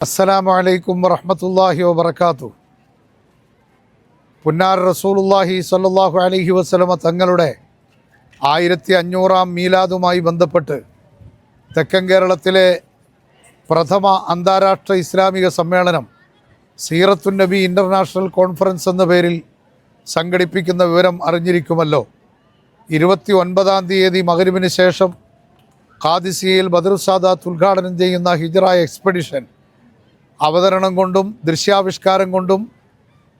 അസ്സലാമു അലൈക്കും വറഹ്മത്തുള്ളാഹി വബർക്കാത്തു പുന്നാർ റസൂലുള്ളാഹി സ്വല്ലല്ലാഹു അലഹി വസ്ലമ തങ്ങളുടെ ആയിരത്തി അഞ്ഞൂറാം മീലാദുമായി ബന്ധപ്പെട്ട് തെക്കൻ കേരളത്തിലെ പ്രഥമ അന്താരാഷ്ട്ര ഇസ്ലാമിക സമ്മേളനം സീറത്തു നബി ഇന്റർനാഷണൽ കോൺഫറൻസ് എന്ന പേരിൽ സംഘടിപ്പിക്കുന്ന വിവരം അറിഞ്ഞിരിക്കുമല്ലോ. ഇരുപത്തി ഒൻപതാം തീയതി മകരുവിന് ശേഷം ഖാദിസിയയിൽ ബദറുസാദാത്ത് ഉദ്ഘാടനം ചെയ്യുന്ന ഹിജ്റ എക്സ്പെഡിഷൻ അവതരണം കൊണ്ടും ദൃശ്യാവിഷ്കാരം കൊണ്ടും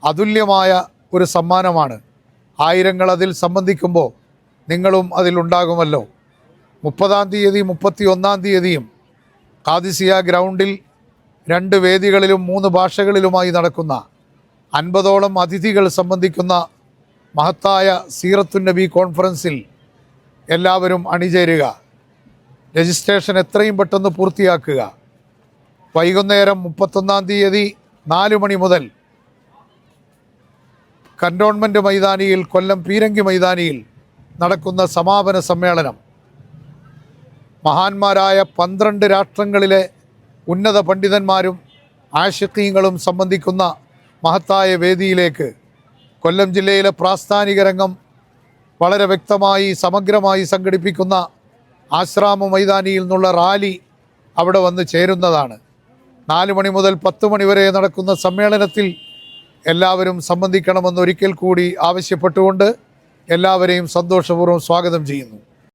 അതുല്യമായ ഒരു സമ്മാനമാണ്. ആയിരങ്ങൾ അതിൽ സംബന്ധിക്കുമ്പോൾ നിങ്ങളും അതിലുണ്ടാകുമല്ലോ മുപ്പതാം തീയതി മുപ്പത്തി ഒന്നാം തീയതിയും കാദിസിയ ഗ്രൗണ്ടിൽ രണ്ട് വേദികളിലും മൂന്ന് ഭാഷകളിലുമായി നടക്കുന്ന അൻപതോളം അതിഥികൾ സംബന്ധിക്കുന്ന മഹത്തായ സീറത്തു നബി കോൺഫറൻസിൽ എല്ലാവരും അണിചേരുക. രജിസ്ട്രേഷൻ എത്രയും പെട്ടെന്ന് പൂർത്തിയാക്കുക. വൈകുന്നേരം മുപ്പത്തൊന്നാം തീയതി നാല് മണി മുതൽ കന്റോൺമെന്റ് മൈതാനിയിൽ കൊല്ലം പീരങ്കി മൈതാനിയിൽ നടക്കുന്ന സമാപന സമ്മേളനം. മഹാന്മാരായ പന്ത്രണ്ട് രാഷ്ട്രങ്ങളിലെ ഉന്നത പണ്ഡിതന്മാരും ആഷിഖീങ്ങളും സംബന്ധിക്കുന്ന മഹത്തായ വേദിയിലേക്ക് കൊല്ലം ജില്ലയിലെ പ്രാസ്ഥാനിക രംഗം വളരെ വ്യക്തമായി സമഗ്രമായി സംഘടിപ്പിക്കുന്ന ആശ്രാമ മൈതാനിയിൽ നിന്നുള്ള റാലി അവിടെ വന്ന് ചേരുന്നതാണ്. നാല് മണി മുതൽ പത്ത് മണി വരെ നടക്കുന്ന സമ്മേളനത്തിൽ എല്ലാവരും സംബന്ധിക്കണമെന്ന് ഒരിക്കൽ കൂടി ആവശ്യപ്പെട്ടുകൊണ്ട് എല്ലാവരെയും സന്തോഷപൂർവം സ്വാഗതം ചെയ്യുന്നു.